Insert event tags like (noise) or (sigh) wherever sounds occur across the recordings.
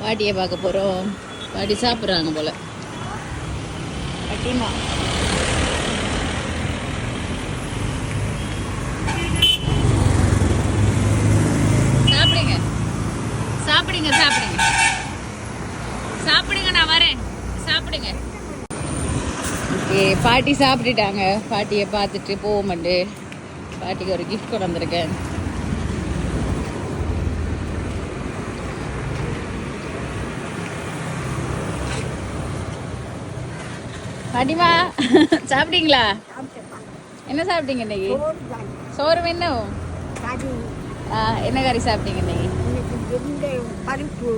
பாட்டியை பார்க்க போகிறோம் பாட்டி சாப்பிட்றாங்க போல. பாட்டிமா சாப்பிடுங்க. சாப்பிடுங்க சாப்பிடுங்க. சாப்பிடுங்க நான் வரேன். சாப்பிடுங்க. ஓகே பாட்டி சாப்பிட்டுட்டாங்க. பாட்டியை பார்த்துட்டு போவோமண்டு பாட்டிக்கு ஒரு கிஃப்ட் கொண்டு வந்திருக்கேன். பாட்டிமா (laughs) சாப்பிட்டீங்களா? என்ன சாப்பிட்டீங்க இன்னைக்கு? சோறு ஆ, என்ன கறி சாப்பிட்டீங்க இன்னைக்கு? பருப்பு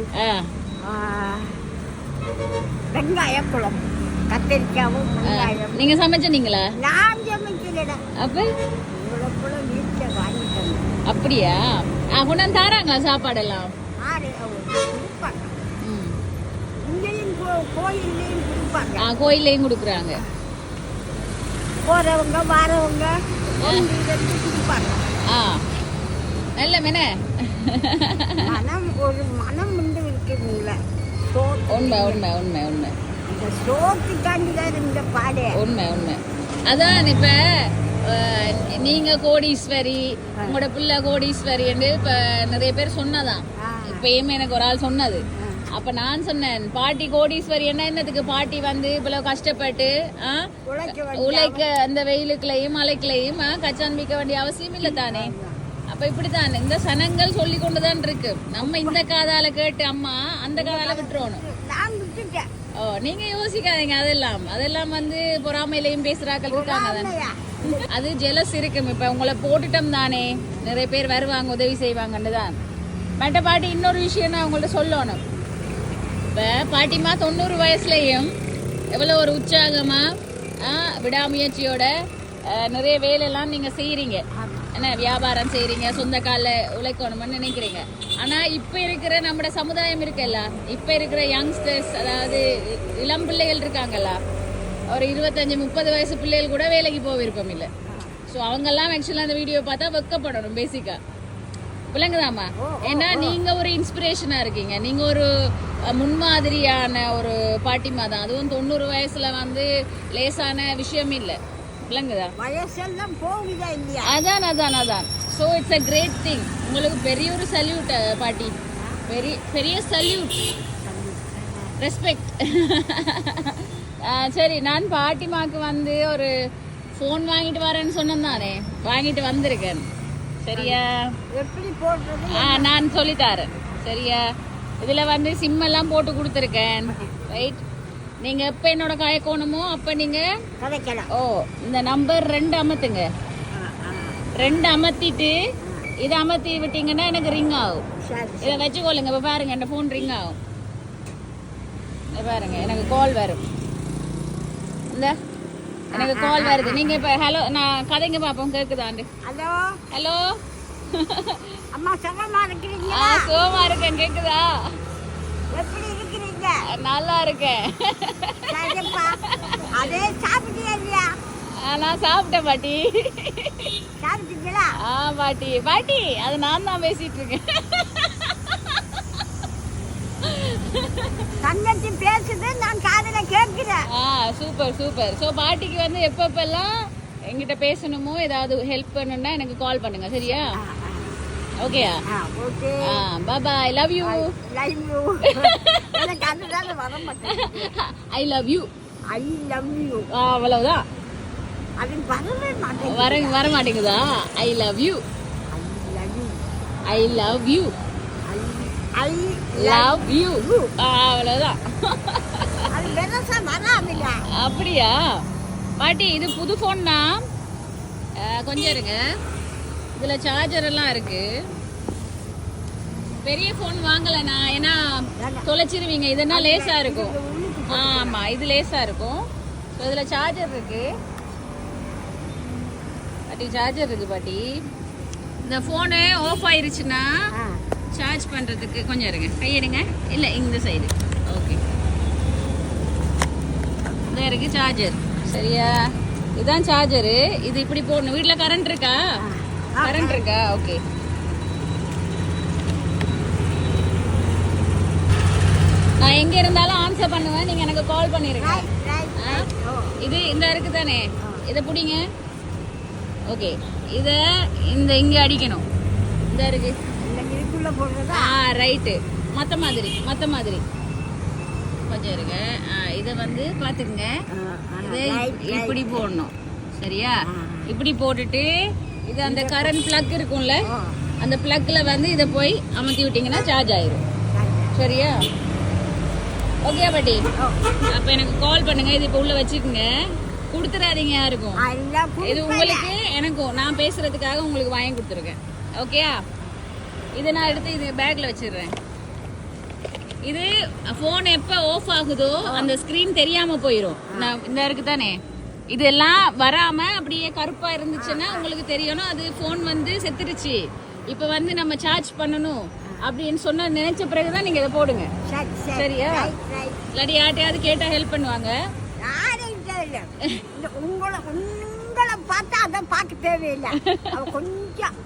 வெங்காய குழம்பு கத்திரிக்காவும். வெங்காயம். நீங்க சமைச்சீங்களா? நான் சமைக்கலடா. அப்ப? அப்படியா? கொண்டாந்து தாராங்களா சாப்பாடெல்லாம்? ஆறு கொடுப்பாங்க ம். இங்கேயும் கோ- கோயில்லையும் கொடுப்பாங்க. கோயிலையும் கொடுக்குறாங்க. போறவங்க வாரவங்க கொடுப்பாங்க. ஆ. நல்ல மென. மனம் ஒரு மனம் வந்து இருக்குதுங்கள. சோத்து உண்மை உண்மை உண்மை உண்மை. இந்த சோத்துக்காண்டி தான் இந்த பாடு. உண்மை உண்மை. அதான் இப்ப நீங்க கோடீஸ்வரி உங்களோட பிள்ளை கோடீஸ்வரி இப்ப நிறைய பேர் சொன்னதான். இப்பயுமே எனக்கு ஒரு ஆள் சொன்னது. அப்ப நான் சொன்னேன் பாட்டி கோடீஸ்வரி என்ன என்னத்துக்கு பாட்டி வந்து இவ்வளவு கஷ்டப்பட்டு உழைக்க அந்த வெயிலுக்குள்ளேயும் மழைக்குள்ளேயும் ஆ, கச்சான் மிக்க வேண்டிய அவசியம் இல்லை தானே? அப்ப இப்படித்தான் இந்த சனங்கள் சொல்லி கொண்டுதான் இருக்கு. நம்ம இந்த காதால கேட்டு அம்மா அந்த காதால விட்டுறணும். ஓ நீங்க யோசிக்காதீங்க அதெல்லாம். அதெல்லாம் வந்து பொறாமையிலையும் பேசுறாக்கள் இருக்காங்க தானே? அது ஜெலஸ் இருக்கும். இப்ப உங்களை போட்டுட்டோம் தானே. நிறைய பேர் வருவாங்க உதவி செய்வாங்கன்னு தான். மற்ற பாட்டி இன்னொரு விஷயம் நான் உங்கள்ட்ட சொல்லணும். இப்போ பாட்டிமா தொண்ணூறு வயசுலேயும் எவ்வளோ ஒரு உற்சாகமாக விடாமுயற்சியோட நிறைய வேலையெல்லாம் நீங்கள் செய்கிறீங்க என்ன வியாபாரம் செய்கிறீங்க சொந்த காலில் உழைக்கணும்னு நினைக்கிறீங்க. ஆனால் இப்போ இருக்கிற நம்ம சமுதாயம் இருக்குல்ல? இப்போ இருக்கிற யங்ஸ்டர்ஸ் அதாவது இளம் பிள்ளைகள் இருக்காங்கல்ல? ஒரு இருபத்தஞ்சி முப்பது வயசு பிள்ளைகள் கூட வேலைக்கு போக விருப்பம் இல்லை? ஸோ அவங்கெல்லாம் ஆக்சுவலாக அந்த வீடியோ பார்த்தா வெக்கப்படணும் பேசிக்காக விளங்குதாம்மா? ஏன்னா நீங்க ஒரு இன்ஸ்பிரேஷனா இருக்கீங்க. நீங்க ஒரு முன்மாதிரியான ஒரு பாட்டிமா தான். அதுவும் தொண்ணூறு வயசுல வந்து லேசான விஷயம் இல்லை. விளங்குதா? வயசெல்லாம் போகுதா இல்லையா? அதான் அதான் அதான். So it's a great thing உங்களுக்கு பெரிய ஒரு சல்யூட் பாட்டி. பெரிய பெரிய சல்யூட் ரெஸ்பெக்ட் (laughs) சரி நான் பாட்டிமாக்கு வந்து ஒரு ஃபோன் வாங்கிட்டு வரேன்னு சொன்னேன் தானே. வாங்கிட்டு வந்திருக்கேன். சரியா? எப்படி போடுறது? ஆ நான் சொல்லித்தாரேன். சரியா? இதுல வந்து சிம் எல்லாம் போட்டு கொடுத்துருக்கேன். ரைட் நீங்க எப்ப என்னோட காயக்கோணுமோ அப்ப நீங்க கதைக்கலாம் ஓ இந்த நம்பர் ரெண்டு அமத்துங்க. ரெண்டு அமர்த்திட்டு இதை அமர்த்தி விட்டீங்கன்னா எனக்கு ரிங் ஆகும். இதை வச்சுக்கொள்ளுங்க. இப்போ பாருங்க இந்த ஃபோன் ரிங் ஆகும். பாருங்க எனக்கு கால் வரும். இந்த எனக்கு கால் வருது. நீங்க இப்ப ஹலோ நான் கதைங்க பாப்போம் கேக்குதாண்டு ஹலோ? ஹலோ? அம்மா சுகமா இருக்கிறீங்க ஆ சோமா இருக்கேன். கேக்குதா? எப்படி இருக்கிறீங்க? நல்லா இருக்கேன். அதே சாப்பிட்டீங்க இல்லையா? நான் சாப்பிட்டேன் பாட்டி. சாப்பிட்டீங்களா? ஆ பாட்டி. பாட்டி அது நான் தான் பேசிட்டு இருக்கேன். தங்கச்சி பேசுது நான் காதுல கேட்கிறேன். ஆ சூப்பர் சூப்பர். ஸோ பாட்டிக்கு வந்து எப்பப்பெல்லாம் எங்கிட்ட பேசணுமோ ஏதாவது ஹெல்ப் பண்ணணும்னா எனக்கு கால் பண்ணுங்க சரியா? ஓகேயா okay ah? Bye love you live you எனக்கு அதுதானே வர மாட்டேங்குது. I love you I love you அவ்வளவுதான் அது வரவே மாட்டேங்குது. வர வர மாட்டேங்குதா? I love you I love you I love you I love you வராதுங்க அப்படியா? பாட்டி இது புது ஃபோன் தான் அஹ், கொஞ்சம் இருங்க. இதுல சார்ஜர் எல்லாம் இருக்கு. பெரிய ஃபோன் வாங்கலண்ணா. ஏன்னா தொலைச்சிருவீங்க. இதுனா லேசா இருக்கும். ஆமா இது லேசா இருக்கும். ஸோ இதுல சார்ஜர் இருக்கு. பாட்டி சார்ஜர் இருக்கு பாட்டி. இந்த ஃபோனு ஆஃப் ஆயிருச்சுன்னா சார்ஜ் பண்றதுக்கு கொஞ்சம் இருங்க. கையெடுங்க இல்ல இந்த சைடு ஓகே இந்த இருக்கு சார்ஜர் சரியா? இதுதான் சார்ஜரு இது இப்படி போடணும். வீட்ல கரண்ட் இருக்கா? கரண்ட் இருக்கா? ஓகே நான் எங்க இருந்தாலும் ஆன்சர் பண்ணுவேன். நீங்க எனக்கு கால் பண்ணிருங்க? ஓ இது இந்த இருக்கு தானே? ஆ. இதை பிடிங்க. ஓகே இத இந்த இங்க அடிக்கணும். இந்த இருக்கு. இதுக்குள்ள போடுறதா? ஆ ரைட்டு. மத்த மாதிரி மத்த மாதிரி. கொஞ்சம் இருங்க. இதை வந்து பாத்துக்குங்க இதை இப்ப- இப்படி போடணும். சரியா. இப்படி போட்டுட்டு இது அந்த கரண்ட் பிளக் இருக்கும்ல அந்த பிளக்ல வந்து இதை போய் அமர்த்தி விட்டீங்கன்னா சார்ஜ் ஆயிரும். சரியா? ஓகே பாட்டி? அப்ப எனக்கு கால் பண்ணுங்க. இது இப்ப உள்ள வச்சுக்கோங்க. கொடுத்துடாதீங்க யாருக்கும். இது உங்களுக்கு எனக்கும். நான் பேசுறதுக்காக உங்களுக்கு வாங்கி கொடுத்துருக்கேன். ஓகேயா இதை நான் எடுத்து இது பேக்ல வச்சிடுறேன். இது ஃபோன் எப்போ ஆஃப் ஆகுதோ அந்த ஸ்க்ரீன் தெரியாம போயிடும் நான் இந்த இருக்கு தானே? இதெல்லாம் வராம அப்படியே கருப்பா இருந்துச்சுன்னா உங்களுக்கு தெரியணும். அது ஃபோன் வந்து செத்துருச்சு இப்போ வந்து நம்ம சார்ஜ் பண்ணணும் அப்படின்னு சொன்ன நினைச்ச பிறகுதான் நீங்க இதை போடுங்க. சரியா? இல்லாட்டி யார்ட்டையாவது கேட்டா ஹெல்ப் பண்ணுவாங்க. உங்களை உங்களை பார்த்தா அதை பார்க்க தேவையில்லை. கொஞ்சம்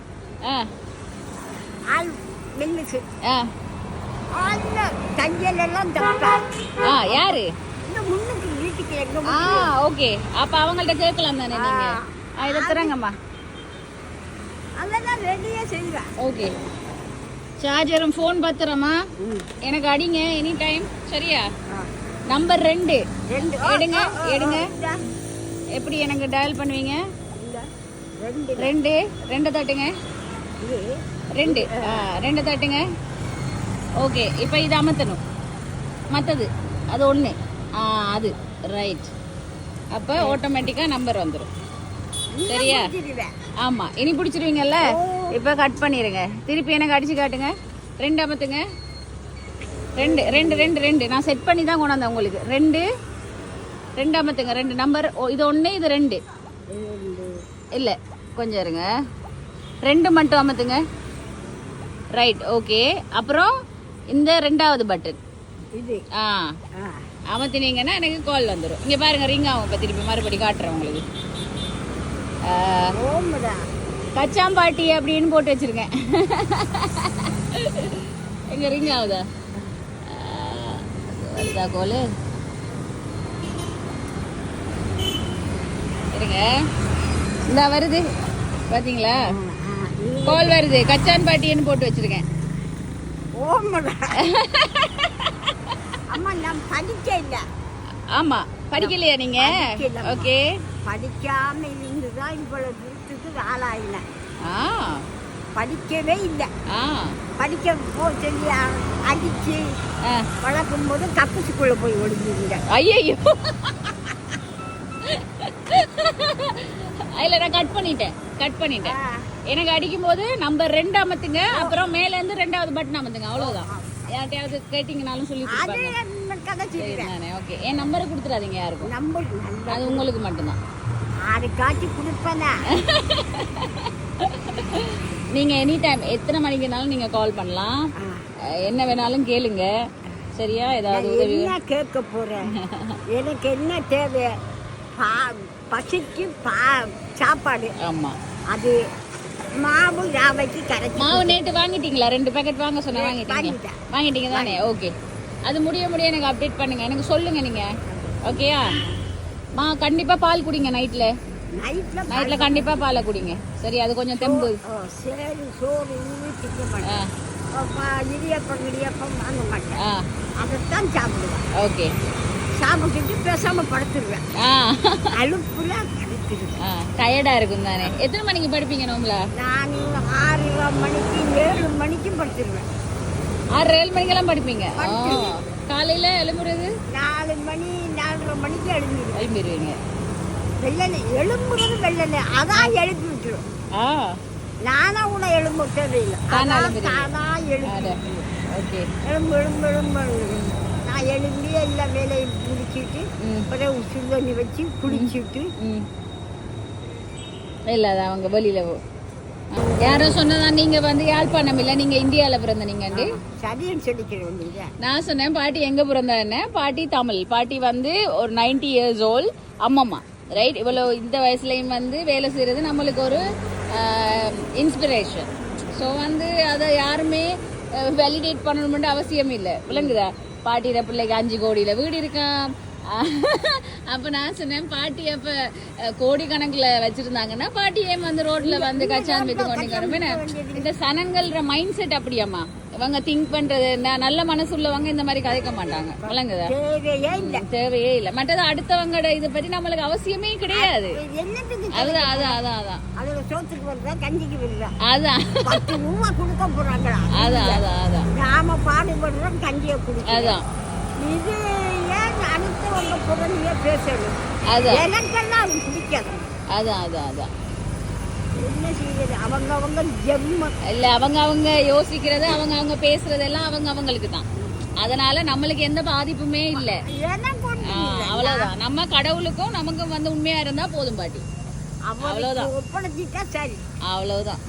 ஆ. ஆள் ஆ. எல்லாம் தப்பா ஆ யாரு? முன்னுக்கு வீட்டுக்கு எங்க ஆ ஓகே. அப்ப அவங்கள்ட்ட கேட்கலாம் தானே நீங்க? ஆ. இதை தரங்கம்மா அதெல்லாம் ரெடியா செய்வேன். ஓகே. சார்ஜரும் ஃபோன் பத்திரமா? எனக்கு அடிங்க எனி டைம் சரியா நம்பர் ரெண்டு. எடுங்க, எடுங்க. எப்படி எனக்கு டயல் பண்ணுவீங்க. ரெண்டு. ரெண்டு. தட்டுங்க. ரெண்டு. ரெண்டு தட்டுங்க. ஓகே இப்போ இது அமர்த்தணும். மற்றது அது ஒன்று ஆ அது. ரைட் அப்போ ஆட்டோமேட்டிக்காக நம்பர் வந்துடும் சரியா? பிடிச்சிருவேன். ஆமா. இனி பிடிச்சிருவீங்கல்ல? இப்போ கட் பண்ணிடுங்க திருப்பி எனக்கு அடிச்சு காட்டுங்க. ரெண்டு அமத்துங்க. ரெண்டு ரெண்டு ரெண்டு ரெண்டு. நான் செட் பண்ணி தான் கொண்டாந்தேன் உங்களுக்கு. ரெண்டு ரெண்டு அமத்துங்க. ரெண்டு நம்பர் இது ஒன்று இது ரெண்டு. இல்லை கொஞ்சம் இருங்க. ரெண்டு மட்டும் அமத்துங்க. ரைட் ஓகே அப்புறம் இந்த ரெண்டாவது பட்டன் இது. ஆ. அமர்த்தினீங்கன்னா எனக்கு கால் வந்துடும் இங்கே பாருங்க ரிங் ஆகும் இப்போ திருப்பி. மறுபடி காட்டுறேன் உங்களுக்கு. கச்சாம்பாட்டி அப்படின்னு போட்டு வச்சிருக்கேன். எங்க ரிங் ஆகுதா? வருதா கோலு இருங்க. இந்த வருது. பாத்தீங்களா? கால் வருது. கச்சான் பாட்டின்னு போட்டு வச்சிருக்கேன். ஓமுடா. (laughs) அம்மா நான் படிக்க இல்லை. ஆமா படிக்கலையா நீங்க. ஓகே. படிக்காம இருந்துதான் இவ்வளவு தூரத்துக்கு ஆளாயினேன் ஆ. படிக்கவே இல்லை. ஆ. படிக்க போ சொல்லி அடிச்சு வளர்க்கும் போது கப்பசுக்குள்ள போய் ஒளிஞ்சிருந்தேன். ஐயோ இல்ல (laughs) நான் கட் பண்ணிட்டேன். கட் பண்ணிட்டேன். எனக்கு அடிக்கும் போது நம்பர் ரெண்டு அமத்துங்க அப்புறம் மேல இருந்து ரெண்டாவது பட்டன் அமத்துங்க அவ்வளவுதான். யார்ட்டையாவது கேட்டீங்கனாலும் சொல்லி அது கொடுப்பாங்க ஓகே என் நம்பரை கொடுத்துறாதீங்க யாருக்கும். நம்ம நல்ல அது உங்களுக்கு மட்டும்தான். ஆறு காட்சி கொடுப்பேனா. (laughs) நீங்க எனி டைம் எத்தனை மணிக்குனாலும் நீங்க கால் பண்ணலாம். என்ன வேணாலும் கேளுங்க. சரியா? ஏதாவது உதவி என்ன கேட்க போறேன்? (laughs) எனக்கு என்ன தேவை? பசிக்கு பா சாப்பாடு. ஆமா. அது மாவு ராவைக்கு கரைச்சி மாவு நேத்து வாங்கிட்டீங்களா? ரெண்டு பேக்கெட் வாங்க சொன்ன வாங்கிட்டீங்க. வாங்கிட்டீங்க தானே? ஓகே. அது முடிய முடிய எனக்கு அப்டேட் பண்ணுங்க. எனக்கு சொல்லுங்க நீங்க. ஓகேயா மா கண்டிப்பா பால் குடிங்க நைட்ல நைட்ல கண்டிப்பா பாலை குடிங்க. சரி அது கொஞ்சம் தெம்பு. சரி சோறு இடியப்பம் இடியப்பம் வாங்க மாட்டேன். அதைத்தான் சாப்பிடுவேன். ஓகே சாப்பிட்டுட்டு பேசாம படுத்துருவேன். ஆ. டயர்டா இருக்கும் தானே? எத்தனை மணிக்கு படிப்பீங்க நோம்பல? நான் ஆறரை மணிக்கு ஏழு மணிக்கு படுத்துருவேன். ஆறு ஏழு மணிக்கெல்லாம் படிப்பீங்க. படிச்சிருவேன். காலையில எழும்புறது? நாலு மணி நாலரை மணிக்கு எழுந்திருவேன் எழும்பிடுவீங்க. வெள்ளனை எழும்புறது வெள்ளனை அதான் எழுப்பி விட்டுரும். ஆ. நானா கூட எழும்ப தேவையில்லை தானா அதான். தானா எழுப்பி ஓகே. எழும்பு எழும்பு எழும்பு எழும்பு. நான் எழும்பி எல்லா வேலையும் முடிச்சிட்டு ம். பிறகு சுடு தண்ணி வச்சு குளிச்சுட்டு இல்ல அது அவங்க வெளியில. யாரோ சொன்னதா நீங்க வந்து யாழ்ப்பாணம் இல்ல நீங்க இந்தியால பிறந்த நீங்க நான் சொன்னேன் பாட்டி எங்க பிறந்தா பாட்டி தமிழ். பாட்டி வந்து ஒரு 90 இயர்ஸ் ஓல்ட் அம்மம்மா. ரைட் இவ்வளவு இந்த வயசுலயும் வந்து வேலை செய்யறது நம்மளுக்கு ஒரு இன்ஸ்பிரேஷன் ஸோ வந்து அதை யாருமே வேலிடேட் பண்ணணும்னு அவசியம் இல்லை. விளங்குதா? பாட்டியில பிள்ளைக்கு அஞ்சு கோடியில வீடு இருக்காம் (laughs) அப்ப நான் சொன்னேன் பாட்டி அப்ப அஹ், கோடி கணக்குல வச்சிருந்தாங்கன்னா பாட்டி ஏன் வந்து ரோட்ல வந்து கச்சான் வித்து கொண்டு இந்த சனங்கள்ற மைண்ட் செட் அப்படியாம்மா? இவங்க திங்க் பண்றது என்ன? நல்ல மனசு உள்ளவங்க இந்த மாதிரி கதைக்க மாட்டாங்க. விளங்குதா? தேவையே இல்லை. தேவையே இல்ல. மற்றது அடுத்தவங்களோட இதை பத்தி நம்மளுக்கு அவசியமே கிடையாது. அதுதான் அதான் அதான் அதான் அதான் அதான் அதான் அதான். அதான் அடுத்தவங்க புறணியே பேசணும் அதான். எனக்கெல்லாம் அது பிடிக்காது அதான் அதான் அதான். என்ன செய்யுது அவங்க அவங்க ஜெம்ம இல்ல அவங்க அவங்க யோசிக்கிறது அவங்க அவங்க பேசுறது எல்லாம் அவங்க அவங்களுக்கு தான். அதனால நம்மளுக்கு எந்த பாதிப்புமே இல்ல. அவ்வளவுதான். நம்ம கடவுளுக்கும் நமக்கும் வந்து உண்மையா இருந்தா போதும் பாட்டி. அவ்வளவுதான். சரி. அவ்வளவுதான்.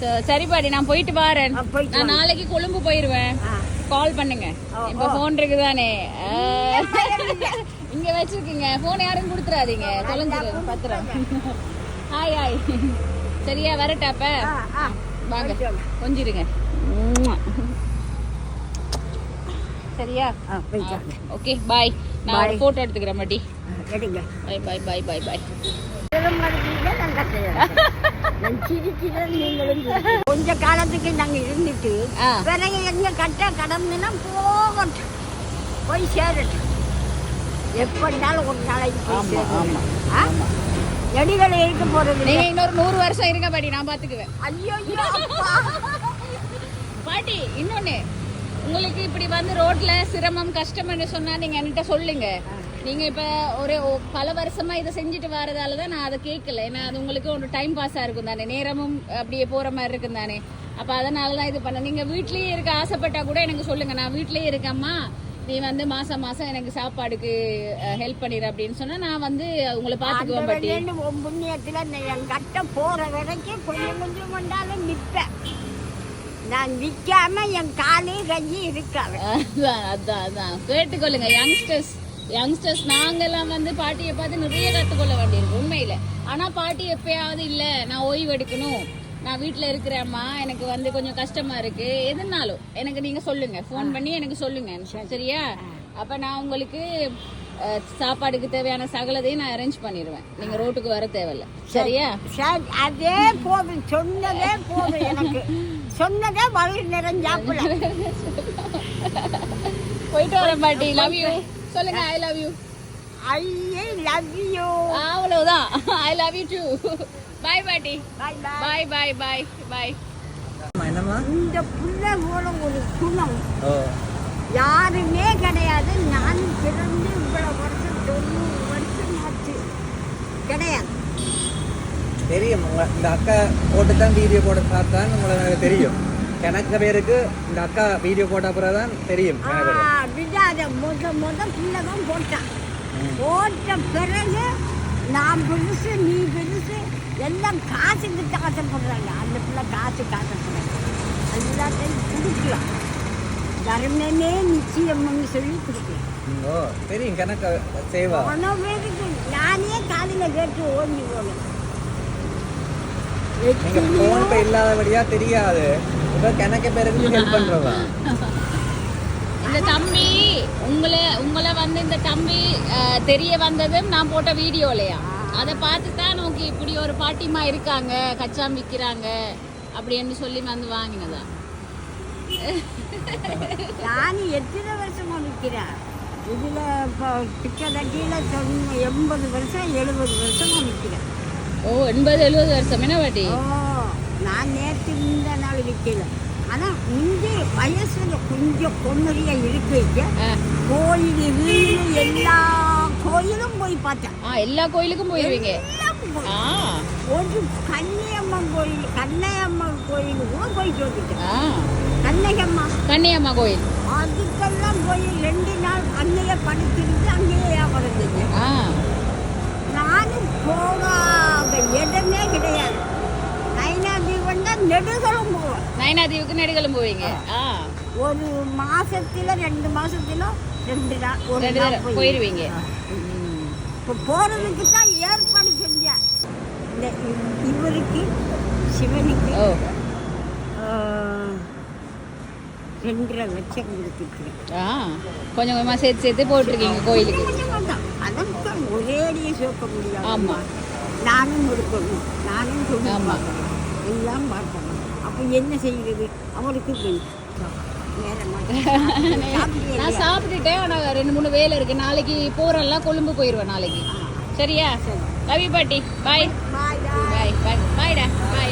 ச- சரி பாட்டி நான் போயிட்டு வரேன். நான் நாளைக்கு கொழும்பு போயிருவேன். கால் பண்ணுங்க. இப்ப போன் இருக்குதானே. (laughs) இங்க வச்சிருக்கீங்க. போன் யாரும் கொடுத்துறாதீங்க. தொலைஞ்சிரு பத்திரம் ஹாய் ஹாய் சரியா வரட்டாப்ப. வாங்க. கொஞ்சிருங்க. சரியா. ஓகே பாய் நான் ஒரு. போட்டோ எடுத்துக்கிறேன் மாட்டி. ஆ, எடுங்க. பை பை பை சிரம். கொஞ்ச காலத்துக்கு நாங்க இருந்துட்டு பிறகு எங்க கட்ட கடந்துன்னா போகட்டும் போய் சேரட்டும் எப்படினாலும் ஒரு நாளைக்கு போய். ஆ? நெடுகளை இருக்க போறது. நீங்க இன்னொரு நூறு வருஷம் இருங்க பாட்டி நான் பாத்துக்குவேன் ஐயோ. (laughs) பாட்டி இன்னொன்னு உங்களுக்கு இப்படி வந்து ரோட்ல சிரமம் கஷ்டம்னு சொன்னா நீங்க என்கிட்ட சொல்லுங்க நீங்க இப்ப ஒரு பல வருஷமா இதை செஞ்சுட்டு வரதால தான் நான் அதை கேட்கல. ஏன்னா அது உங்களுக்கு ஒரு டைம் பாஸா இருக்கும் தானே. நேரமும் அப்படியே போற மாதிரி இருக்கும் தானே. அப்ப அதனால தான் இது பண்ண நீங்க வீட்லயே இருக்க ஆசைப்பட்டா கூட எனக்கு சொல்லுங்க. நான் வீட்லயே இருக்கேம்மா. நீ வந்து மாசம் மாசம் எனக்கு சாப்பாடுக்கு ஹெல்ப் பண்ணிடு அப்படின்னு சொன்னா நான் வந்து உங்களை பாத்துக்குவேன் பாட்டி. புண்ணியத்துல என் கட்ட போற வரைக்கும் கொஞ்சம் கொஞ்சம் கொண்டாலும் நிப்பேன். நான் நிக்காம என் காலு கையி இருக்காது அதான் அதான் அதான். கேட்டுக்கொள்ளுங்க யங்ஸ்டர்ஸ் யங்ஸ்டர்ஸ் நாங்கெல்லாம் வந்து பாட்டியை பார்த்து நிறைய கற்றுக்கொள்ள வேண்டியிருக்கு உண்மையில. ஆனா பாட்டி எப்பயாவது இல்ல நான் ஓய்வு எடுக்கணும். நான் வீட்ல இருக்கிறேம்மா எனக்கு வந்து கொஞ்சம் கஷ்டமா இருக்கு. எதுனாலும் எனக்கு நீங்க சொல்லுங்க. ஃபோன் பண்ணி எனக்கு சொல்லுங்க. சரியா? அப்ப நான் உங்களுக்கு சாப்பாடுக்கு தேவையான சகலதையும் நான் அரேஞ்ச் பண்ணிடுவேன். நீங்க ரோட்டுக்கு வர தேவையில்ல. சரியா? சரி, அதே போதும். சொன்னதே போதும் எனக்கு. சொன்னதே வயிறு நிறைஞ்சாப்புல (laughs) போயிட்டு வரேன் பாட்டி. லவ் யூ சொல்லுங்க I love you I love you அவ்வளவுதான். I love you too bye பாட்டி. Bye bye bye bye bye bye என்னம்மா? இந்த புள்ள போல ஒரு குணம். யாருமே கிடையாது. நான் பிறந்து இவ்வளவு வருஷம் தொண்ணூறு வருஷம் ஆச்சு கிடையாது. தெரியும். உங்க இந்த அக்கா போட்டு தான் வீடியோ போட பார்த்தான் உங்களுக்கு தெரியும். (laughs) எனக்கு பேருக்கு இந்த அக்கா வீடியோ போட்ட அப்புறம் தான் தெரியும் விடாத முத முத பிள்ளை தான் போட்டான். போட்ட பிறகு நான் பெருசு நீ பெருசு எல்லாம் காசுக்கு ஆசைப்படுறாங்க அந்த பிள்ளை காசுக்கு ஆசைப்படுறாங்க எல்லாத்தையும் கொடுக்கலாம். தர்மமே நிச்சயம்னு சொல்லி கொடுக்கலாம். தெரியும் கணக்கு சேவா பேருக்கு நானே காலையில் கேட்டு ஓடி போனேன் நீங்க போன் இல்லாதபடியா தெரியாது. இப்ப கணக்கு பேருக்கு ஹெல்ப் பண்றவா? (laughs) இந்த தம்பி உங்களை உங்களை வந்து இந்த தம்பி தெரிய வந்ததும் நான் போட்ட வீடியோலையா? அதை பார்த்து தான் நோக்கி இப்படி ஒரு பாட்டிமா இருக்காங்க கச்சாம் விற்கிறாங்க அப்படின்னு சொல்லி வந்து வாங்கினதா? நான் எத்தனை வருஷமா நிற்கிறேன் இதில் இப்போ கிட்டத்தட்டியில் தொண்ணூ எண்பது வருஷம் எழுபது வருஷமா நிற்கிறேன் ஓ எண்பது எழுபது வருஷம். என்ன பாட்டி? நான் நேற்று இந்த நாள் விற்கல. ஆனால் முந்தி வயசுல கொஞ்சம் பொண்ணுறிய இருக்கு. கோயில் வீடு எல்லா கோயிலும் போய் பார்த்தேன். ஆ எல்லா கோயிலுக்கும் போயிருவீங்க. போய். ஒரு கன்னியம்மன் கோயில் கண்ணையம்மன் கோயில் கூட போயிட்டு வந்துட்டேன் ஆ. கண்ணகம்மா கன்னியம்மா கோயில். அதுக்கெல்லாம் போய் ரெண்டு நாள் அங்கேயே படுத்துக்கிட்டு அங்கேயே வியாபாரம் செஞ்சேன் ஆ. நானும் போகாத இடமே கிடையாது. நெடுகளும் போவேன் நயனாதீவுக்கு நெடுகளும் போவீங்க ஆ. ஒரு மாசத்துல ரெண்டு மாசத்துல ரெண்டு நாள் ஒரு நாள் தடவை போய். போயிருவீங்க. இப்போ போறதுக்கு தான் ஏற்பாடு செஞ்சேன் இந்த இவருக்கு சிவனுக்கு ரெண்டரை லட்சம் ஆ. கொஞ்சம் கொஞ்சமாக சேர்த்து சேர்த்து போட்டிருக்கீங்க கோயிலுக்கு. அதற்கு ஒரேடியே சேர்க்க முடியாது. ஆமா. நானும் கொடுக்கணும். நானும். பார்க்கணும் எல்லாம் பார்க்கணும். அப்போ என்ன செய்கிறது? அவருக்கு நான் சாப்பிட்டுட்டேன். ஆனால் ரெண்டு மூணு வேலை இருக்கு. நாளைக்கு போறெல்லாம் கொழும்பு போயிடுவேன் நாளைக்கு. சரியா? ரவி பாட்டி. பாய் பாய் பாய் பாய் பாய்டா பாய் பாய்